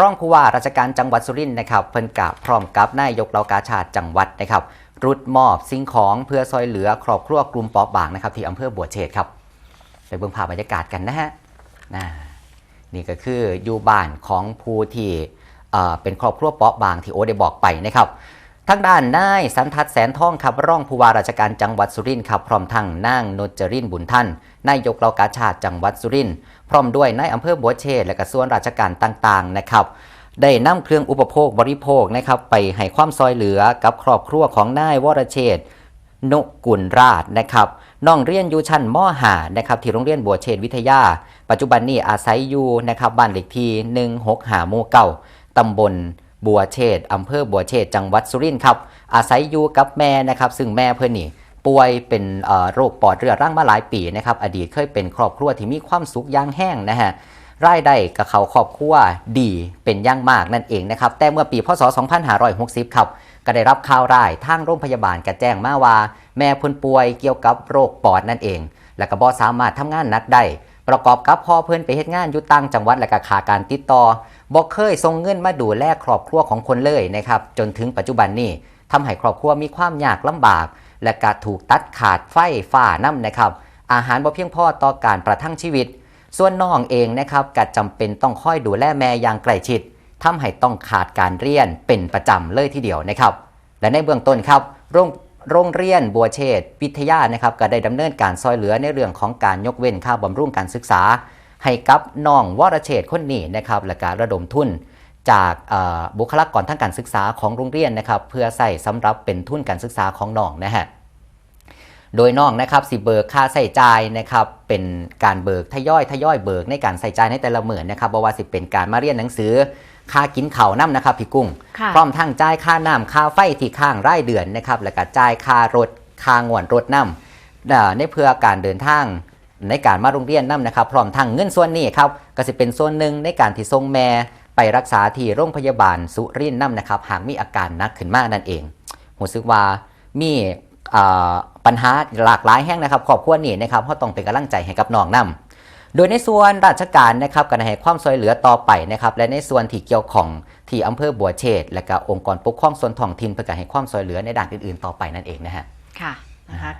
ร่องผู้ว่าราชการจังหวัดสุรินทร์นะครับเพิ่นกะพร้อมกับนายกเหล่ากาชาติจังหวัดนะครับรุดมอบสิ่งของเพื่อซอยเหลือครอบครัวกลุ่มปอบบางนะครับที่อำเภอบัวเชษครับไปเบิ่งภาพบรรยากาศกันนะฮะนี่ก็คืออยู่บ้านของผู้ที่เป็นครอบครัวปอบบางที่โอได้บอกไปนะครับ ทางด้านนายสันทัดแสนทองครับร่องผู้ว่าราชการจังหวัดสุรินทร์ครับพร้อมทั้งนางนจรินทร์บุญท่านนายกเหล่ากาชาติจังหวัดสุรินทร์พร้อมด้วยนายอำเภอบัวเชษและก็ส่วนราชการต่างๆนะครับได้นำเครื่องอุปโภคบริโภคนะครับไปให้ความซอยเหลือกับครอบครัวของนายวรเชษนกุลราชนะครับน้องเรียนอยู่ชั้นมหานะครับที่โรงเรียนบัวเชษวิทยา ปัจจุบันนี้อาศัยอยู่นะครับบ้านเลขที่165หมู่เก้าตำบล บัวเชษอำเภอบัวเชษจังหวัดสุรินทร์ครับ อาศัยอยู่กับแม่นะครับซึ่งแม่เพื่อนนี่ป่วยเป็นโรคปอดเรื้อรังมาหลายปีนะครับอดีตเคยเป็นครอบครัวที่มีความสุขย่างแห้งนะฮะรายได้กับเขาครอบครัวดีเป็นย่างมากนั่นเองนะครับ แต่เมื่อปีพศ 2560 ครับ ก็ได้รับข่าวร้ายทางโรงพยาบาลกระแจ้งมาว่า แม่พ่นป่วยเกี่ยวกับโรคปอดนั่นเอง และก็บ่สามารถทำงานหนักได้ ประกอบกับพ่อเพิ่อนไปเฮ็ดงานอยู่ต่างจังหวัดและก็ขาการติดต่อบ่เคยส่งเงินมาดูแลครอบครัวของคนเลยนะครับจนถึงปัจจุบันนี้ทำให้ครอบครัวมีความยากลำบาก และก็ถูกตัดขาดไฟฟ้าน้ำนะครับ อาหารบ่เพียงพอต่อการประทังชีวิต ส่วนน้องเองนะครับก็จำเป็นต้องคอยดูแลแม่อย่างใกล้ชิดทำให้ต้องขาดการเรียนเป็นประจำเลยทีเดียวนะครับ และในเบื้องต้นครับโรง โรงเรียนบัวเชษวิทยานะครับก็ได้ดำเนินการซอยเหลือในเรื่องของการยกเว้นค่าบำรุงการศึกษา ให้กับน้องวรเชษคนนี้นะครับและการระดมทุนจากบุคลากรทางการศึกษาของโรงเรียนนะครับเพื่อใส่สำหรับเป็นทุนการศึกษาของน้องนะฮะ โดยน้องนะครับสิเบิกค่าใส่จ่ายนะครับเป็นการเบิกทยอยทยอยเบิกในการใส่จ่ายในแต่ละหมื่นนะครับบ่ว่าสิเป็นการมาเรียนหนังสือค่ากินข้าวน้ำนะครับพี่กุ้งค่ะพร้อมทั้งจ่ายค่าน้ำค่าไฟที่ข้างรายเดือนนะครับแล้วก็จ่ายค่ารถค่างวนรถน้ำเอ่อในเพื่อการเดินทางในการมาโรงเรียนน้ำนะครับ พร้อมทั้งเงินส่วนนี้ครับก็จะเป็นส่วนหนึ่งในการที่ส่งแม่ไปรักษาที่โรงพยาบาลสุรินทร์น้ำนะครับ หากมีอาการหนักขึ้นมากนั่นเองรู้สึกว่ามีอ่า ปัญหาหลากหลายแห่งนะครับครอบครัวนี้นะครับเขาต้องเป็นกำลังใจให้กับน้องน้ำโดยในส่วนราชการนะครับก็ได้ให้ความช่วยเหลือต่อไปนะครับและในส่วนที่เกี่ยวของที่อำเภอบัวเชษฐ์และก็องค์กรปกครองส่วนท้องถิ่นเพื่อการให้ความช่วยเหลือในด้านอื่นๆต่อไปนั่นเองนะฮะค่ะนะคะ